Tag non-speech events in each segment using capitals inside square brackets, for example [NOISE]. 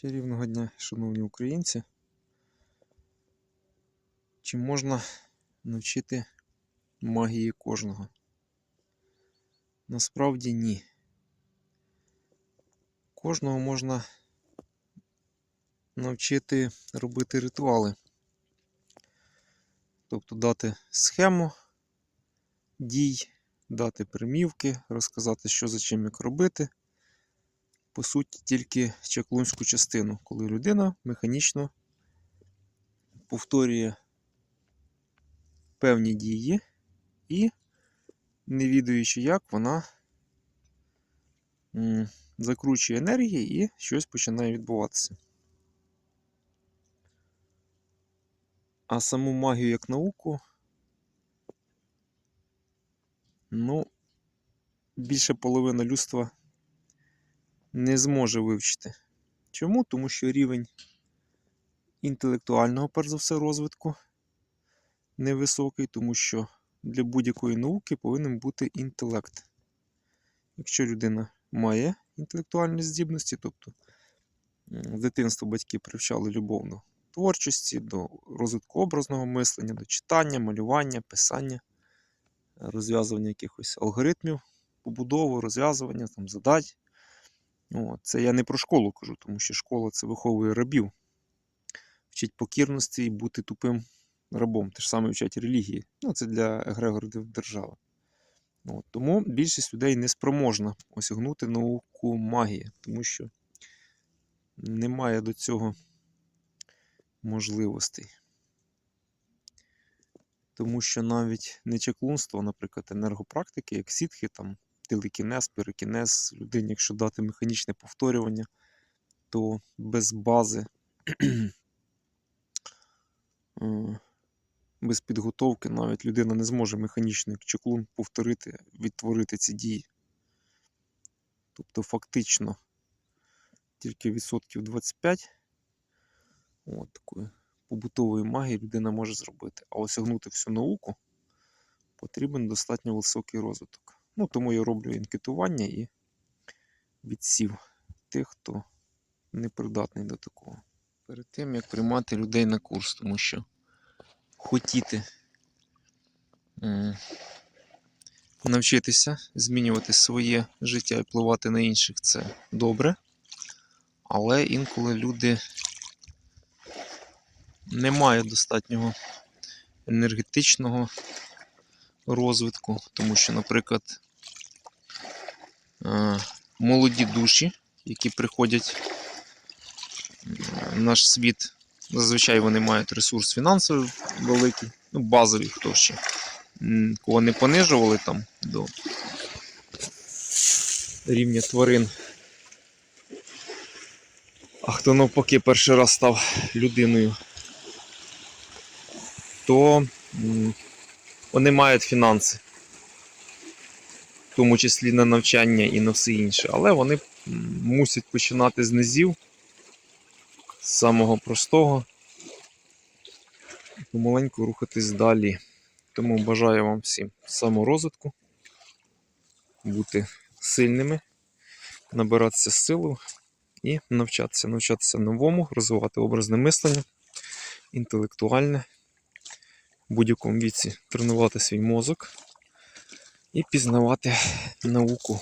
Чарівного дня, шановні українці. Чи можна навчити магії кожного? Насправді ні. Кожного можна навчити робити ритуали. Тобто дати схему дій, дати примівки, розказати, що за чим як робити по суті, тільки чаклунську частину, коли людина механічно повторює певні дії і, не відаючи як, вона закручує енергії і щось починає відбуватися. А саму магію як науку, ну, більше половина людства не зможе вивчити. Чому? Тому що рівень інтелектуального, перш за все, розвитку невисокий, тому що для будь-якої науки повинен бути інтелект. Якщо людина має інтелектуальні здібності, тобто з дитинства батьки привчали любов до творчості, до розвитку образного мислення, до читання, малювання, писання, розв'язування якихось алгоритмів, побудову, розв'язування задач. От. Це я не про школу кажу, тому що школа це виховує рабів. Вчить покірності і бути тупим рабом. Те ж саме вчать релігії. Ну, це для егрегорів держави. От. Тому більшість людей не спроможна осягнути науку магії, тому що немає до цього можливостей. Тому що навіть не чаклунство, наприклад, енергопрактики, як сітхи, там, телекінез, перекінез, людині, якщо дати механічне повторювання, то без бази, [CLEARS THROAT] е, без підготовки навіть людина не зможе механічно, як чаклун, повторити, відтворити ці дії. Тобто, фактично, тільки відсотків 25 от, такої побутової магії людина може зробити. А осягнути всю науку потрібен достатньо високий розвиток. Ну, тому я роблю інкетування і відсів тих, хто не придатний до такого. Перед тим, як приймати людей на курс, тому що хотіти навчитися змінювати своє життя і впливати на інших це добре. Але інколи люди не мають достатнього енергетичного розвитку, тому що, наприклад, молоді душі, які приходять в наш світ, зазвичай вони мають ресурс фінансовий великий, ну, базовий, хто ще, кого не понижували там до рівня тварин. А хто навпаки перший раз став людиною, то вони мають фінанси, тому числі на навчання і на все інше, але вони мусять починати з низів, з самого простого, і помаленьку рухатись далі. Тому бажаю вам всім саморозвитку, бути сильними, набиратися силу і навчатися, навчатися новому, розвивати образне мислення, інтелектуальне в будь-якому віці тренувати свій мозок і пізнавати науку,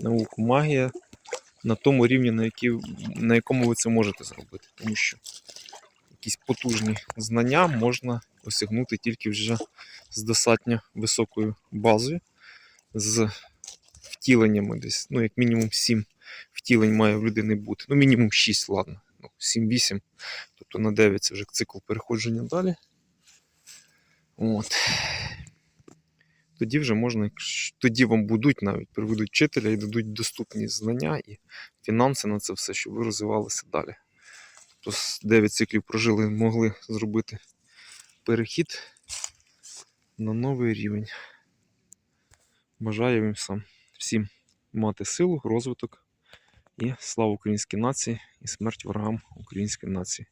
науку магія на тому рівні, на, який, на якому ви це можете зробити. Тому що якісь потужні знання можна осягнути тільки вже з достатньо високою базою, з втіленнями десь, ну, як мінімум 7 втілень має в людини бути. Ну, мінімум 6, ладно. Ну, 7-8, тобто на 9 це вже цикл переходження далі. От. Тоді вже можна, тоді вам будуть навіть приведуть вчителя і дадуть доступні знання і фінанси на це все, щоб ви розвивалися далі. Тобто 9 циклів прожили, могли зробити перехід на новий рівень. Бажаю вам сам всім мати силу, розвиток і слава українській нації і смерть ворогам української нації.